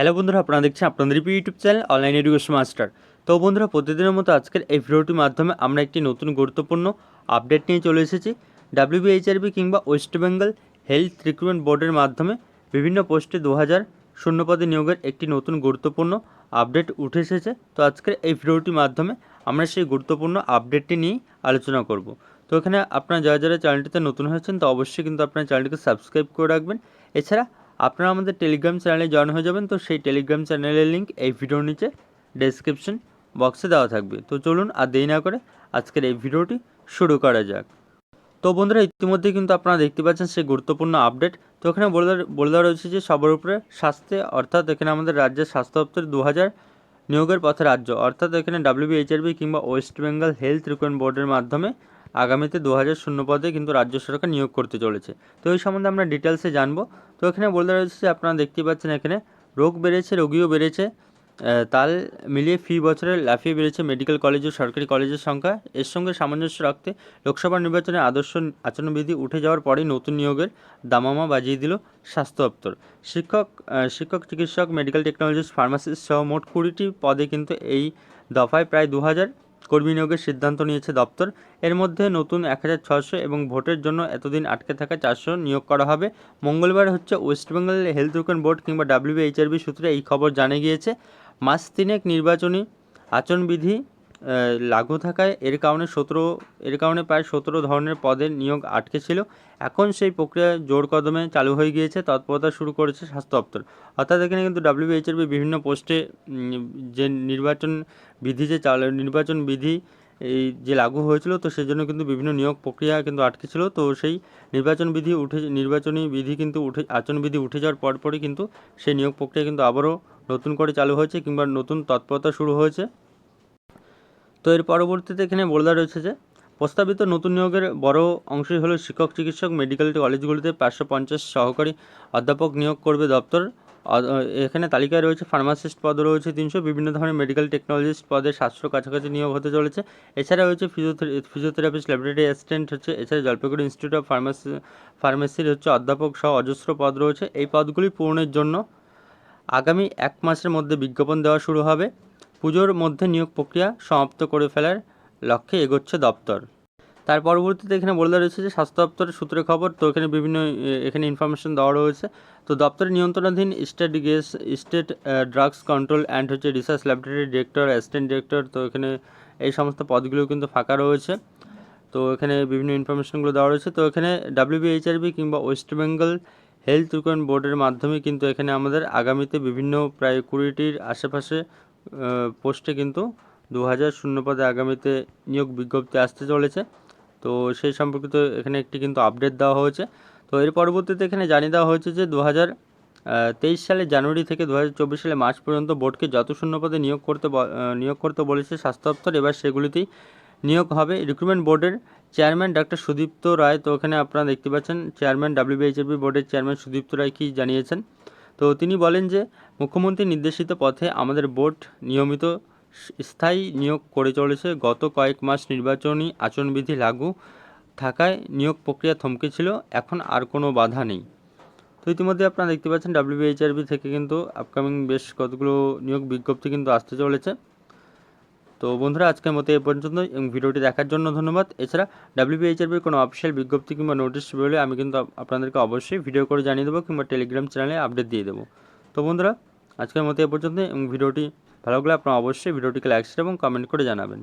Hello বন্ধুরা, আপনারা দেখছেন আপনাদের YouTube channel online education master. তো বন্ধুরা, প্রতিদিনের মতো আজকের এই ভিডিওটির মাধ্যমে আমরা একটি নতুন গুরুত্বপূর্ণ আপডেট নিয়ে চলে এসেছি। ডাব্লিউবিএইচআরবি কিংবা ওয়েস্ট বেঙ্গল হেলথ রিক্রুটমেন্ট বোর্ডের মাধ্যমে বিভিন্ন পোস্টে দু হাজার শূন্যপদে নিয়োগের একটি নতুন গুরুত্বপূর্ণ আপডেট উঠে এসেছে। তো আজকের এই ভিডিওটির মাধ্যমে আমরা সেই গুরুত্বপূর্ণ আপডেটটি নিয়েই আলোচনা করব। তো এখানে আপনারা যারা যারা চ্যানেলটিতে নতুন হয়েছেন, তো অবশ্যই কিন্তু আপনার চ্যানেলটিকে সাবস্ক্রাইব করে রাখবেন। এছাড়া আপনারা আমাদের টেলিগ্রাম চ্যানেলে জয়েন হয়ে যাবেন, তো সেই টেলিগ্রাম চ্যানেলের লিঙ্ক এই ভিডিওর নিচে ডেসক্রিপশন বক্সে দেওয়া থাকবে। তো চলুন আর দেরি না করে আজকের এই ভিডিওটি শুরু করা যাক। তো বন্ধুরা, ইতিমধ্যে কিন্তু আপনারা দেখতে পাচ্ছেন সেই গুরুত্বপূর্ণ আপডেট তো এখানে বলে দেওয়া- রয়েছে যে সবার উপরে স্বাস্থ্যে অর্থাৎ এখানে আমাদের রাজ্যের স্বাস্থ্য দপ্তর দু হাজার নিয়োগের পথে রাজ্য, অর্থাৎ এখানে ডাব্লিউবিএইচআরবি কিংবা ওয়েস্ট বেঙ্গল হেলথ রিক্রুটমেন্ট বোর্ডের মাধ্যমে আগামীতে দু হাজার শূন্য পদে কিন্তু রাজ্য সরকার নিয়োগ করতে চলেছে। তো এই সম্বন্ধে আমরা ডিটেলসে জানব। তো এখানে বলে রয়েছে যে আপনারা দেখতে পাচ্ছেন এখানে, রোগ বেড়েছে, রোগীও বেড়েছে। তাল মিলিয়ে ফি বছরে লাফিয়ে বেড়েছে মেডিকেল কলেজ ও সরকারি কলেজের সংখ্যা। এর সঙ্গে সামঞ্জস্য রাখতে লোকসভা নির্বাচনে আদর্শ আচরণবিধি উঠে যাওয়ার পরেই নতুন নিয়োগের দামামা বাজিয়ে দিল স্বাস্থ্য দপ্তর। শিক্ষক শিক্ষক, চিকিৎসক মেডিকেল টেকনোলজিস্ট ফার্মাসিস্ট সহ মোট কুড়িটি পদে কিন্তু এই দফায় প্রায় দু হাজার কর্মী নিয়োগের সিদ্ধান্ত নিয়েছে দপ্তর। এর মধ্যে নতুন এক হাজার ছশো এবং ভোটের জন্য এতদিন আটকে থাকা চারশো নিয়োগ করা হবে। মঙ্গলবার হচ্ছে ওয়েস্টবেঙ্গল হেলথ রুকেন বোর্ড কিংবা ডাব্লিউবিএইচআরবি সূত্রে এই খবর জানা গিয়েছে। মাস তিনেক নির্বাচনী আচরণবিধি লাগু থাকায় এর কারণে সতেরো, এর কারণে প্রায় সতেরো ধরনের পদের নিয়োগ আটকে ছিল। এখন সেই প্রক্রিয়া জোর কদমে চালু হয়ে গিয়েছে, তৎপরতা শুরু করেছে স্বাস্থ্য দপ্তর। অর্থাৎ এখানে কিন্তু ডাব্লিউবিএইচআরবি বিভিন্ন পোস্টে যে নির্বাচন বিধি, যে চাল, নির্বাচন বিধি, এই যে লাগু হয়েছিল, তো সেজন্য কিন্তু বিভিন্ন নিয়োগ প্রক্রিয়া কিন্তু আটকে ছিল। তো সেই নির্বাচন বিধি উঠে, নির্বাচনী বিধি কিন্তু উঠে, আচরণ বিধি উঠে যাওয়ার পরপরই কিন্তু সেই নিয়োগ প্রক্রিয়া কিন্তু আবারও নতুন করে চালু হয়েছে কিংবা নতুন তৎপরতা শুরু হয়েছে। তো এর পরবর্তীতে এখানে বলে রয়েছে যে, প্রস্তাবিত নতুন নিয়োগের বড় অংশই হলো শিক্ষক, চিকিৎসক মেডিকেল কলেজগুলিতে পাঁচশো পঞ্চাশ সহকারী অধ্যাপক নিয়োগ করবে দপ্তর। এখানে তালিকায় রয়েছে ফার্মাসিস্ট পদ রয়েছে তিনশো, বিভিন্ন ধরনের মেডিকেল টেকনোলজিস্ট পদে সাতশো কাছাকাছি নিয়োগ হতে চলেছে। এছাড়া রয়েছে ফিজিওথেরা ফিজিওথেরাপিস্ট ল্যাবরেটরি অ্যাসিস্ট্যান্ট হচ্ছে, এছাড়া জলপাইগুড়ি ইনস্টিটিউট অফ ফার্মাসি ফার্মেসির হচ্ছে অধ্যাপক সহ অজস্র পদ রয়েছে। এই পদগুলি পূরণের জন্য আগামী এক মাসের মধ্যে বিজ্ঞাপন দেওয়া শুরু হবে। পুজোর মধ্যে নিয়োগ প্রক্রিয়া সমাপ্ত করে ফেলার লক্ষ্যে এগোচ্ছে দপ্তর। তার পরবর্তীতে এখানে বলে দেওয়া রয়েছে যে, স্বাস্থ্য দপ্তরের সূত্রে খবর, তো এখানে বিভিন্ন এখানে ইনফরমেশন দেওয়া রয়েছে। তো দপ্তরের নিয়ন্ত্রণাধীন স্টেট গেস স্টেট ড্রাগস কন্ট্রোল অ্যান্ড হচ্ছে research laboratory director assistant director তো এখানে এই সমস্ত পদগুলো কিন্তু ফাঁকা রয়েছে। তো এখানে বিভিন্ন ইনফরমেশনগুলো দেওয়া রয়েছে। তো এখানে ডাব্লিউবিএইচআরবি কিংবা ওয়েস্ট বেঙ্গল হেলথ রিকন বোর্ডের মাধ্যমে কিন্তু এখানে আমাদের আগামীতে বিভিন্ন প্রায় কুড়িটির আশেপাশে পোস্টে কিন্তু দু হাজার পদে আগামীতে নিয়োগ বিজ্ঞপ্তি আসতে চলেছে। তো সেই সম্পর্কিত এখানে একটি কিন্তু আপডেট দেওয়া হয়েছে। তো এর পরবর্তীতে এখানে জানিয়ে দেওয়া হয়েছে যে দু তেইশ সালে জানুয়ারি থেকে দু হাজার চব্বিশ সালে মার্চ পর্যন্ত বোর্ডকে যত শূন্য পদে নিয়োগ করতে নিয়োগ করতে বলেছে স্বাস্থ্য দপ্তর, এবার সেগুলিতেই নিয়োগ হবে। রিক্রুটমেন্ট বোর্ডের চেয়ারম্যান ডক্টর সুদীপ্ত রায়, তো এখানে আপনারা দেখতে পাচ্ছেন চেয়ারম্যান ডাব্লিউবিএইচএবি বোর্ডের চেয়ারম্যান সুদীপ্ত রায় কি জানিয়েছেন। তো তিনি বলেন যে, মুখ্যমন্ত্রী নির্দেশিত পথে আমাদের বোর্ড নিয়মিত স্থায়ী নিয়োগ করে চলেছে। গত কয়েক মাস নির্বাচনী আচরণবিধি লাগু থাকায় নিয়োগ প্রক্রিয়া থমকে ছিল। এখন আর কোনো বাধা নেই। তো ইতিমধ্যে আপনারা দেখতে পাচ্ছেন, ডাব্লিউবিএইচআরবি থেকে কিন্তু আপকামিং বেশ কতগুলো নিয়োগ বিজ্ঞপ্তি কিন্তু আসতে চলেছে। তো বন্ধুরা, আজকের মতো এ পর্যন্ত এবং ভিডিওটি দেখার জন্য ধন্যবাদ। এছাড়া ডাব্লিউবিএইচআরবির কোনো অফিসিয়াল বিজ্ঞপ্তি কিংবা নোটিশ বেরোলে আমি কিন্তু আপনাদেরকে অবশ্যই ভিডিও করে জানিয়ে দেবো কিংবা টেলিগ্রাম চ্যানেলে আপডেট দিয়ে দেবো। তো বন্ধুরা, আজকের মতো এ পর্যন্ত এবং ভিডিওটি ভালো লাগলে আপনারা অবশ্যই ভিডিওটিকে লাইক শেয়ার এবং কমেন্ট করে জানাবেন।